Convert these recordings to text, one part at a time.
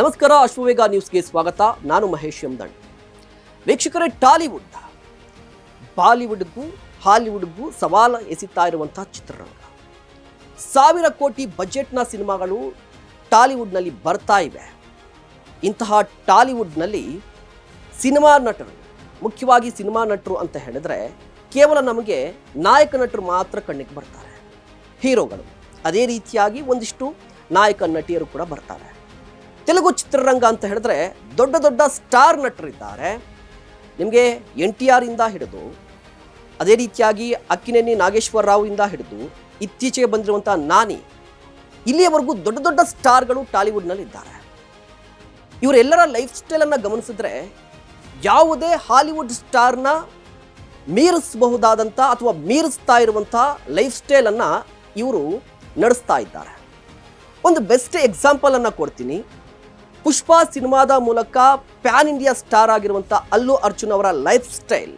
ನಮಸ್ಕಾರ ಅಶ್ವವೇಗ ನ್ಯೂಸ್ಗೆ ಸ್ವಾಗತ. ನಾನು ಮಹೇಶ್ ಎಮ್ದಣ್ ವೀಕ್ಷಕರೇ, ಟಾಲಿವುಡ್. ಬಾಲಿವುಡ್ಗೂ, ಹಾಲಿವುಡ್ಗೂ ಸವಾಲು ಎಸಿತಾ ಇರುವಂತಹ ಚಿತ್ರರಂಗ. ಸಾವಿರ ಕೋಟಿ ಬಜೆಟ್ನ ಸಿನಿಮಾಗಳು ಟಾಲಿವುಡ್ನಲ್ಲಿ ಬರ್ತಾ ಇವೆ. ಇಂತಹ ಟಾಲಿವುಡ್ನಲ್ಲಿ ಸಿನಿಮಾ ನಟರು, ಮುಖ್ಯವಾಗಿ ಸಿನಿಮಾ ನಟರು ಅಂತ ಹೇಳಿದ್ರೆ ಕೇವಲ ನಮಗೆ ನಾಯಕ ನಟರು ಮಾತ್ರ ಕಣ್ಣಿಗೆ ಬರ್ತಾರೆ. ಹೀರೋಗಳು, ಅದೇ ರೀತಿಯಾಗಿ ಒಂದಿಷ್ಟು ನಾಯಕ ನಟಿಯರು ಕೂಡ ಬರ್ತಾರೆ. ತೆಲುಗು ಚಿತ್ರರಂಗ ಅಂತ ಹೇಳಿದ್ರೆ ದೊಡ್ಡ ದೊಡ್ಡ ಸ್ಟಾರ್ ನಟರಿದ್ದಾರೆ. ನಿಮಗೆ ಎನ್ ಟಿ ಆರ್ ಇಂದ ಹಿಡಿದು, ಅದೇ ರೀತಿಯಾಗಿ ಅಕ್ಕಿನೇನಿ ನಾಗೇಶ್ವರ ರಾವ್ ಇಂದ ಹಿಡಿದು ಇತ್ತೀಚೆಗೆ ಬಂದಿರುವಂಥ ನಾನಿ, ಇಲ್ಲಿಯವರೆಗೂ ದೊಡ್ಡ ದೊಡ್ಡ ಸ್ಟಾರ್ಗಳು ಟಾಲಿವುಡ್ನಲ್ಲಿದ್ದಾರೆ ಇವರೆಲ್ಲರ ಲೈಫ್ ಸ್ಟೈಲನ್ನು ಗಮನಿಸಿದ್ರೆ ಯಾವುದೇ ಹಾಲಿವುಡ್ ಸ್ಟಾರ್ನ ಮೀರಿಸಬಹುದಾದಂಥ ಅಥವಾ ಮೀರಿಸ್ತಾ ಇರುವಂಥ ಲೈಫ್ ಸ್ಟೈಲನ್ನು ಇವರು ನಡೆಸ್ತಾ ಇದ್ದಾರೆ. ಒಂದು ಬೆಸ್ಟ್ ಎಕ್ಸಾಂಪಲನ್ನು ಕೊಡ್ತೀನಿ. ಪುಷ್ಪ ಸಿನಿಮಾದ ಮೂಲಕ ಪ್ಯಾನ್ ಇಂಡಿಯಾ ಸ್ಟಾರ್ ಆಗಿರುವಂಥ ಅಲ್ಲು ಅರ್ಜುನ್ ಅವರ ಲೈಫ್ ಸ್ಟೈಲ್.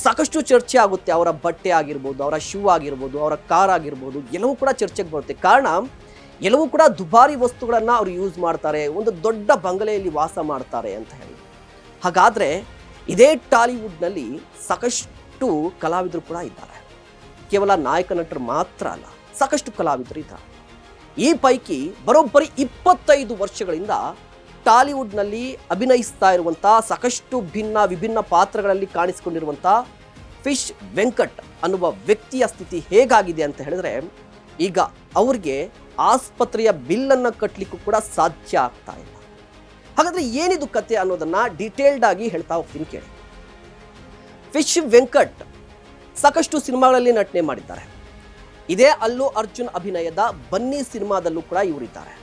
ಸಾಕಷ್ಟು ಚರ್ಚೆ ಆಗುತ್ತೆ, ಅವರ ಬಟ್ಟೆ ಆಗಿರ್ಬೋದು, ಅವರ ಶೂ ಆಗಿರ್ಬೋದು, ಅವರ ಕಾರ್ ಆಗಿರ್ಬೋದು, ಎಲ್ಲವೂ ಕೂಡ ಚರ್ಚೆಗೆ ಬರುತ್ತೆ. ಕಾರಣ, ಎಲ್ಲವೂ ಕೂಡ ದುಬಾರಿ ವಸ್ತುಗಳನ್ನು ಅವರು ಯೂಸ್ ಮಾಡ್ತಾರೆ, ಒಂದು ದೊಡ್ಡ ಬಂಗಲೆಯಲ್ಲಿ ವಾಸ ಮಾಡ್ತಾರೆ ಅಂತ ಹೇಳಿ. ಹಾಗಾದರೆ, ಇದೇ ಟಾಲಿವುಡ್ನಲ್ಲಿ ಸಾಕಷ್ಟು ಕಲಾವಿದರು ಕೂಡ ಇದ್ದಾರೆ. ಕೇವಲ ನಾಯಕ ನಟರು ಮಾತ್ರ ಅಲ್ಲ, ಸಾಕಷ್ಟು ಕಲಾವಿದರು ಇದ್ದಾರೆ. ಈ ಪೈಕಿ ಬರೋಬ್ಬರಿ ಇಪ್ಪತ್ತೈದು ವರ್ಷಗಳಿಂದ ಟಾಲಿವುಡ್ನಲ್ಲಿ ಅಭಿನಯಿಸ್ತಾ ಇರುವಂಥ ಸಾಕಷ್ಟು ಭಿನ್ನ ವಿಭಿನ್ನ ಪಾತ್ರಗಳಲ್ಲಿ ಕಾಣಿಸಿಕೊಂಡಿರುವಂಥ ಫಿಶ್ ವೆಂಕಟ್ ಅನ್ನುವ ವ್ಯಕ್ತಿಯ ಸ್ಥಿತಿ ಹೇಗಾಗಿದೆ ಅಂತ ಹೇಳಿದ್ರೆ, ಈಗ ಅವ್ರಿಗೆ ಆಸ್ಪತ್ರೆಯ ಬಿಲ್ಲನ್ನು ಕಟ್ಟಲಿಕ್ಕೂ ಕೂಡ ಸಾಧ್ಯ ಆಗ್ತಾ ಇಲ್ಲ. ಹಾಗಾದರೆ ಏನಿದು ಕತೆ ಅನ್ನೋದನ್ನು ಡೀಟೇಲ್ಡ್ ಆಗಿ ಹೇಳ್ತಾ ಹೋಗ್ತೀನಿ ಕೇಳಿ. ಫಿಶ್ ವೆಂಕಟ್ ಸಾಕಷ್ಟು ಸಿನಿಮಾಗಳಲ್ಲಿ ನಟನೆ ಮಾಡಿದ್ದಾರೆ. ಇದೇ ಅಲ್ಲು ಅರ್ಜುನ್ ಅಭಿನಯದ ಬನ್ನಿ ಸಿನಿಮಾದಲ್ಲೂ ಕೂಡ ಇವರಿದ್ದಾರೆ.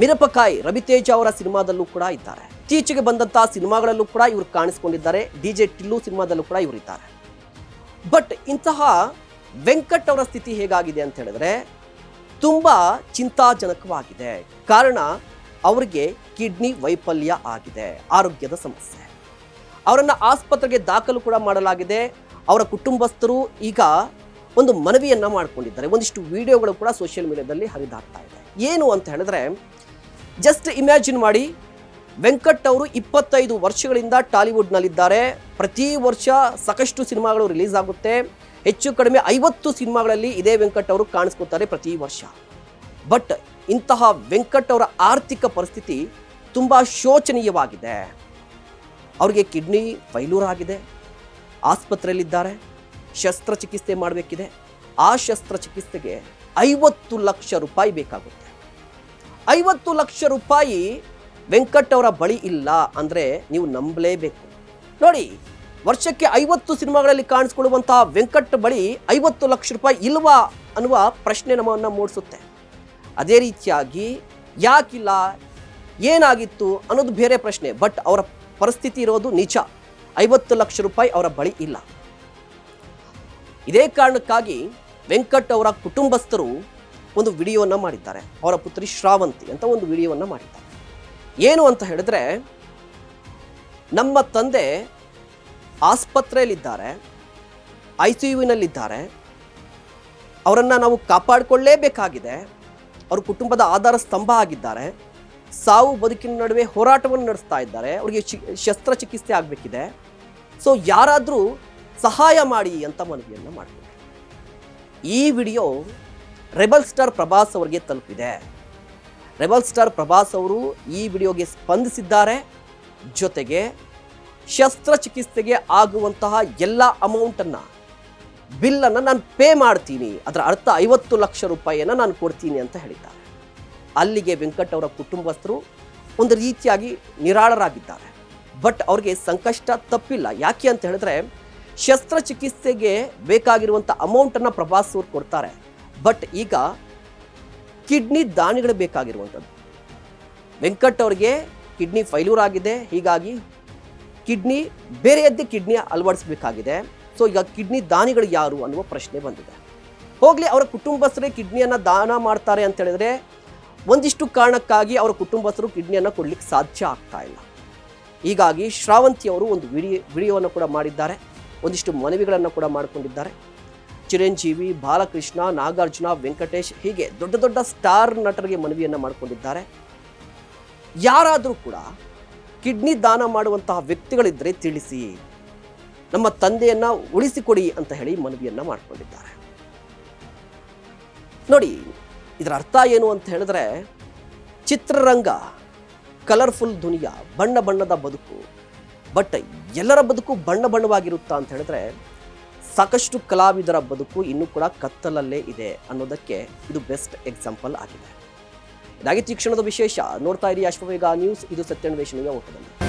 ಮಿರಪಕಾಯಿ, ರವಿತೇಜ ಅವರ ಸಿನಿಮಾದಲ್ಲೂ ಕೂಡ ಇದ್ದಾರೆ. ಇತ್ತೀಚೆಗೆ ಬಂದಂತಹ ಸಿನಿಮಾಗಳಲ್ಲೂ ಕೂಡ ಇವರು ಕಾಣಿಸಿಕೊಂಡಿದ್ದಾರೆ. ಡಿ ಜೆ ಟಿಲ್ಲು ಸಿನಿಮಾದಲ್ಲೂ ಕೂಡ ಇವರಿದ್ದಾರೆ. ಬಟ್ ಇಂತಹ ವೆಂಕಟ್ ಅವರ ಸ್ಥಿತಿ ಹೇಗಾಗಿದೆ ಅಂತ ಹೇಳಿದ್ರೆ, ತುಂಬ ಚಿಂತಾಜನಕವಾಗಿದೆ. ಕಾರಣ, ಅವರಿಗೆ ಕಿಡ್ನಿ ವೈಫಲ್ಯ ಆಗಿದೆ. ಆರೋಗ್ಯದ ಸಮಸ್ಯೆ. ಅವರನ್ನು ಆಸ್ಪತ್ರೆಗೆ ದಾಖಲು ಕೂಡ ಮಾಡಲಾಗಿದೆ. ಅವರ ಕುಟುಂಬಸ್ಥರು ಈಗ ಒಂದು ಮನವಿಯನ್ನು ಮಾಡಿಕೊಂಡಿದ್ದಾರೆ. ಒಂದಿಷ್ಟು ವಿಡಿಯೋಗಳು ಕೂಡ ಸೋಷಿಯಲ್ ಮೀಡಿಯಾದಲ್ಲಿ ಹರಿದಾಡ್ತಾ ಇದೆ. ಏನು ಅಂತ ಹೇಳಿದ್ರೆ ಜಸ್ಟ್ ಇಮ್ಯಾಜಿನ್ ಮಾಡಿ, ವೆಂಕಟ್ ಅವರು ಇಪ್ಪತ್ತೈದು ವರ್ಷಗಳಿಂದ ಟಾಲಿವುಡ್ನಲ್ಲಿದ್ದಾರೆ ಪ್ರತಿ ವರ್ಷ ಸಾಕಷ್ಟು ಸಿನಿಮಾಗಳು ರಿಲೀಸ್ ಆಗುತ್ತೆ. ಹೆಚ್ಚು ಕಡಿಮೆ ಐವತ್ತು ಸಿನಿಮಾಗಳಲ್ಲಿ ಇದೇ ವೆಂಕಟ್ ಅವರು ಕಾಣಿಸ್ಕೊತಾರೆ ಪ್ರತಿ ವರ್ಷ. ಬಟ್ ಇಂತಹ ವೆಂಕಟ್ ಅವರ ಆರ್ಥಿಕ ಪರಿಸ್ಥಿತಿ ತುಂಬ ಶೋಚನೀಯವಾಗಿದೆ. ಅವರಿಗೆ ಕಿಡ್ನಿ ಫೈಲೂರ್ ಆಗಿದೆ. ಆಸ್ಪತ್ರೆಯಲ್ಲಿದ್ದಾರೆ. ಶಸ್ತ್ರಚಿಕಿತ್ಸೆ ಮಾಡಬೇಕಿದೆ. ಆ ಶಸ್ತ್ರಚಿಕಿತ್ಸೆಗೆ ಐವತ್ತು ಲಕ್ಷ ರೂಪಾಯಿ ಬೇಕಾಗುತ್ತೆ. ಐವತ್ತು ಲಕ್ಷ ರೂಪಾಯಿ ವೆಂಕಟ್ ಅವರ ಬಳಿ ಇಲ್ಲ ಅಂದರೆ ನೀವು ನಂಬಲೇಬೇಕು. ನೋಡಿ, ವರ್ಷಕ್ಕೆ ಐವತ್ತು ಸಿನಿಮಾಗಳಲ್ಲಿ ಕಾಣಿಸ್ಕೊಳ್ಳುವಂತಹ ವೆಂಕಟ್ ಬಳಿ ಐವತ್ತು ಲಕ್ಷ ರೂಪಾಯಿ ಇಲ್ವಾ ಅನ್ನುವ ಪ್ರಶ್ನೆ ನಮ್ಮನ್ನು ಮೂಡಿಸುತ್ತೆ. ಅದೇ ರೀತಿಯಾಗಿ ಯಾಕಿಲ್ಲ, ಏನಾಗಿತ್ತು ಅನ್ನೋದು ಬೇರೆ ಪ್ರಶ್ನೆ, ಬಟ್ ಅವರ ಪರಿಸ್ಥಿತಿ ಇರೋದು ನಿಜ. ಐವತ್ತು ಲಕ್ಷ ರೂಪಾಯಿ ಅವರ ಬಳಿ ಇಲ್ಲ. ಇದೇ ಕಾರಣಕ್ಕಾಗಿ ವೆಂಕಟ್ ಅವರ ಕುಟುಂಬಸ್ಥರು ಒಂದು ವಿಡಿಯೋವನ್ನು ಮಾಡಿದ್ದಾರೆ. ಅವರ ಪುತ್ರಿ ಶ್ರಾವಂತಿ ಅಂತ ಒಂದು ವಿಡಿಯೋವನ್ನು ಮಾಡಿದ್ದಾರೆ. ಏನು ಅಂತ ಹೇಳಿದ್ರೆ, ನಮ್ಮ ತಂದೆ ಆಸ್ಪತ್ರೆಯಲ್ಲಿದ್ದಾರೆ ಐ ಸಿ ಯುವಿನಲ್ಲಿದ್ದಾರೆ ಅವರನ್ನು ನಾವು ಕಾಪಾಡಿಕೊಳ್ಳೇಬೇಕಾಗಿದೆ. ಅವ್ರ ಕುಟುಂಬದ ಆಧಾರ ಸ್ತಂಭ ಆಗಿದ್ದಾರೆ. ಸಾವು ಬದುಕಿನ ನಡುವೆ ಹೋರಾಟವನ್ನು ನಡೆಸ್ತಾ ಇದ್ದಾರೆ. ಅವರಿಗೆ ಶಸ್ತ್ರಚಿಕಿತ್ಸೆ ಆಗಬೇಕಿದೆ. ಸೊ ಯಾರಾದರೂ ಸಹಾಯ ಮಾಡಿ ಅಂತ ಮನವಿಯನ್ನು ಮಾಡಬೇಕು ಈ ವಿಡಿಯೋ ರೆಬಲ್ ಸ್ಟಾರ್ ಪ್ರಭಾಸ್ ಅವರಿಗೆ ತಲುಪಿದೆ. ರೆಬಲ್ ಸ್ಟಾರ್ ಪ್ರಭಾಸ್ ಅವರು ಈ ವಿಡಿಯೋಗೆ ಸ್ಪಂದಿಸಿದ್ದಾರೆ. ಜೊತೆಗೆ ಶಸ್ತ್ರಚಿಕಿತ್ಸೆಗೆ ಆಗುವಂತಹ ಎಲ್ಲ ಅಮೌಂಟನ್ನು ಬಿಲ್ಲನ್ನು ನಾನು ಪೇ ಮಾಡ್ತೀನಿ. ಅದರ ಅರ್ಥ ಐವತ್ತು ಲಕ್ಷ ರೂಪಾಯಿಯನ್ನು ನಾನು ಕೊಡ್ತೀನಿ ಅಂತ ಹೇಳಿದ್ದಾರೆ. ಅಲ್ಲಿಗೆ ವೆಂಕಟ್ ಅವರ ಕುಟುಂಬಸ್ಥರು ಒಂದು ರೀತಿಯಾಗಿ ನಿರಾಳರಾಗಿದ್ದಾರೆ. ಬಟ್ ಅವ್ರಿಗೆ ಸಂಕಷ್ಟ ತಪ್ಪಿಲ್ಲ. ಯಾಕೆ ಅಂತ ಹೇಳಿದ್ರೆ ಶಸ್ತ್ರಚಿಕಿತ್ಸೆಗೆ ಬೇಕಾಗಿರುವಂಥ ಅಮೌಂಟನ್ನು ಪ್ರಭಾಸ್ ಅವ್ರು ಕೊಡ್ತಾರೆ. ಬಟ್ ಈಗ ಕಿಡ್ನಿ ದಾನಿಗಳು ಬೇಕಾಗಿರುವಂಥದ್ದು. ವೆಂಕಟ್ ಅವ್ರಿಗೆ ಕಿಡ್ನಿ ಫೈಲೂರ್ ಆಗಿದೆ. ಹೀಗಾಗಿ ಕಿಡ್ನಿ ಬೇರೆಯದ್ದೇ ಕಿಡ್ನಿ ಅಳವಡಿಸ್ಬೇಕಾಗಿದೆ. ಸೊ ಈಗ ಕಿಡ್ನಿ ದಾನಿಗಳು ಯಾರು ಅನ್ನುವ ಪ್ರಶ್ನೆ ಬಂದಿದೆ. ಹೋಗಲಿ, ಅವರ ಕುಟುಂಬಸ್ಥರೇ ಕಿಡ್ನಿಯನ್ನು ದಾನ ಮಾಡ್ತಾರೆ ಅಂತ ಹೇಳಿದ್ರೆ ಒಂದಿಷ್ಟು ಕಾರಣಕ್ಕಾಗಿ ಅವರ ಕುಟುಂಬಸ್ಥರು ಕಿಡ್ನಿಯನ್ನು ಕೊಡ್ಲಿಕ್ಕೆ ಸಾಧ್ಯ ಆಗ್ತಾ ಇಲ್ಲ. ಹೀಗಾಗಿ ಶ್ರಾವಂತಿ ಅವರು ಒಂದು ವಿಡಿಯೋ, ವಿಡಿಯೋವನ್ನು ಕೂಡ ಮಾಡಿದ್ದಾರೆ. ಒಂದಿಷ್ಟು ಮನವಿಗಳನ್ನು ಕೂಡ ಮಾಡಿಕೊಂಡಿದ್ದಾರೆ. ಚಿರಂಜೀವಿ, ಬಾಲಕೃಷ್ಣ, ನಾಗಾರ್ಜುನ, ವೆಂಕಟೇಶ್ ಹೀಗೆ ದೊಡ್ಡ ದೊಡ್ಡ ಸ್ಟಾರ್ ನಟರಿಗೆ ಮನವಿಯನ್ನು ಮಾಡಿಕೊಂಡಿದ್ದಾರೆ. ಯಾರಾದರೂ ಕೂಡ ಕಿಡ್ನಿ ದಾನ ಮಾಡುವಂತಹ ವ್ಯಕ್ತಿಗಳಿದ್ದರೆ ತಿಳಿಸಿ, ನಮ್ಮ ತಂದೆಯನ್ನು ಉಳಿಸಿಕೊಡಿ ಅಂತ ಹೇಳಿ ಮನವಿಯನ್ನು ಮಾಡಿಕೊಂಡಿದ್ದಾರೆ. ನೋಡಿ, ಇದರ ಅರ್ಥ ಏನು ಅಂತ ಹೇಳಿದ್ರೆ ಚಿತ್ರರಂಗ ಕಲರ್ಫುಲ್ ದುನಿಯಾ, ಬಣ್ಣ ಬಣ್ಣದ ಬದುಕು ಬಟ್ ಎಲ್ಲರ ಬದುಕು ಬಣ್ಣ ಬಣ್ಣವಾಗಿರುತ್ತಾ ಅಂತ ಹೇಳಿದ್ರೆ ಸಾಕಷ್ಟು ಕಲಾವಿದರ ಬದುಕು ಇನ್ನೂ ಕೂಡ ಕತ್ತಲಲ್ಲೇ ಇದೆ ಅನ್ನೋದಕ್ಕೆ ಇದು ಬೆಸ್ಟ್ ಎಕ್ಸಾಂಪಲ್ ಆಗಿದೆ. ಇದಾಗಿತ್ತು ಈ ಕ್ಷಣದ ವಿಶೇಷ. ನೋಡ್ತಾ ಇರಿ ಅಶ್ವವೇಗ ನ್ಯೂಸ್. ಇದು ಸತ್ಯನ್ವೇಷಣೆಯ ಓಟದಲ್ಲಿ.